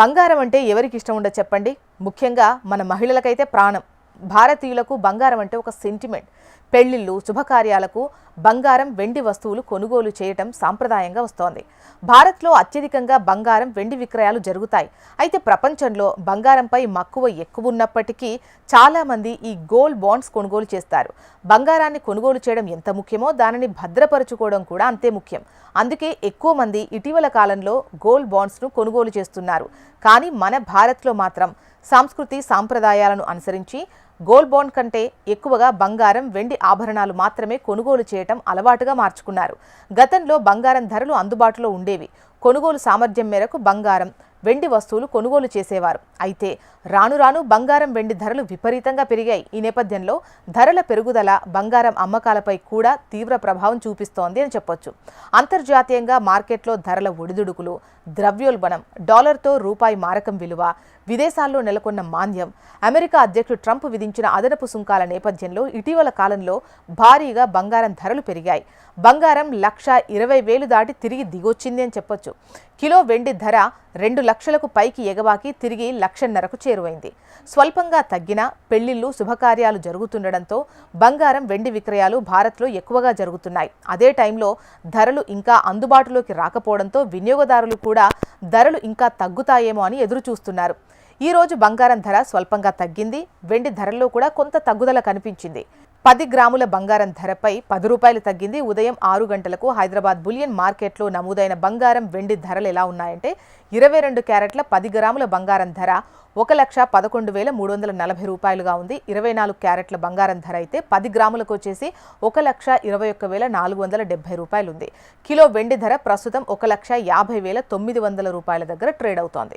బంగారం అంటే ఎవరికి ఇష్టం ఉండదు చెప్పండి? ముఖ్యంగా మన మహిళలకైతే ప్రాణం. భారతీయులకు బంగారం అంటే ఒక సెంటిమెంట్ పెళ్ళిళ్ళు శుభకార్యాలకు బంగారం వెండి వస్తువులు కొనుగోలు చేయటం సాంప్రదాయంగా వస్తోంది. భారత్లో అత్యధికంగా బంగారం వెండి విక్రయాలు జరుగుతాయి. అయితే ప్రపంచంలో బంగారంపై మక్కువ ఎక్కువ ఉన్నప్పటికీ చాలామంది ఈ గోల్డ్ బాండ్స్ కొనుగోలు చేస్తారు. బంగారాన్ని కొనుగోలు చేయడం ఎంత ముఖ్యమో దానిని భద్రపరచుకోవడం కూడా అంతే ముఖ్యం. అందుకే ఎక్కువ మంది ఇటీవల కాలంలో గోల్డ్ బాండ్స్ను కొనుగోలు చేస్తున్నారు. కానీ మన భారత్లో మాత్రం సంస్కృతి సాంప్రదాయాలను అనుసరించి గోల్డ్ బాండ్ కంటే ఎక్కువగా బంగారం వెండి ఆభరణాలు మాత్రమే కొనుగోలు చేయటం అలవాటుగా మార్చుకున్నారు. గతంలో బంగారం ధరలు అందుబాటులో ఉండేవి. కొనుగోలు సామర్థ్యం మేరకు బంగారం వెండి వస్తువులు కొనుగోలు చేసేవారు. అయితే రాను రాను బంగారం వెండి ధరలు విపరీతంగా పెరిగాయి. ఈ నేపథ్యంలో ధరల పెరుగుదల బంగారం అమ్మకాలపై కూడా తీవ్ర ప్రభావం చూపిస్తోంది అని చెప్పొచ్చు. అంతర్జాతీయంగా మార్కెట్లో ధరల ఒడిదుడుకులు ద్రవ్యోల్బణం డాలర్తో రూపాయి మారకం విలువ విదేశాల్లో నెలకొన్న మాంద్యం. అమెరికా అధ్యక్షుడు ట్రంప్ విధించిన అదనపు సుంకాల నేపథ్యంలో ఇటీవల కాలంలో భారీగా బంగారం ధరలు పెరిగాయి. బంగారం లక్ష ఇరవై వేలు దాటి తిరిగి దిగొచ్చింది అని చెప్పొచ్చు. కిలో వెండి ధర రెండు లక్షలకు పైకి ఎగబాకి తిరిగి లక్షన్నరకు చేరువైంది. స్వల్పంగా తగ్గిన పెళ్ళిళ్ళు శుభకార్యాలు జరుగుతుండడంతో బంగారం వెండి విక్రయాలు భారత్లో ఎక్కువగా జరుగుతున్నాయి. అదే టైంలో ధరలు ఇంకా అందుబాటులోకి రాకపోవడంతో వినియోగదారులు కూడా ధరలు ఇంకా తగ్గుతాయేమో అని ఎదురు చూస్తున్నారు. ఈ రోజు బంగారం ధర స్వల్పంగా తగ్గింది. వెండి ధరల్లో కూడా కొంత తగ్గుదల కనిపించింది. పది గ్రాముల బంగారం ధరపై పది రూపాయలు తగ్గింది. ఉదయం ఆరు గంటలకు హైదరాబాద్ బులియన్ మార్కెట్లో నమోదైన బంగారం వెండి ధరలు ఎలా ఉన్నాయంటే ఇరవై రెండు క్యారెట్ల పది గ్రాముల బంగారం ధర ఒక లక్ష పదకొండు వేల మూడు వందల నలభై రూపాయలుగా ఉంది. ఇరవై నాలుగు క్యారెట్ల బంగారం ధర అయితే పది గ్రాములకు వచ్చేసి ఒక లక్ష ఇరవై ఒక్క వేల నాలుగు వందల డెబ్బై రూపాయలు ఉంది కిలో వెండి ధర ప్రస్తుతం ఒక లక్ష యాభై వేల తొమ్మిది వందల రూపాయల దగ్గర ట్రేడ్ అవుతోంది.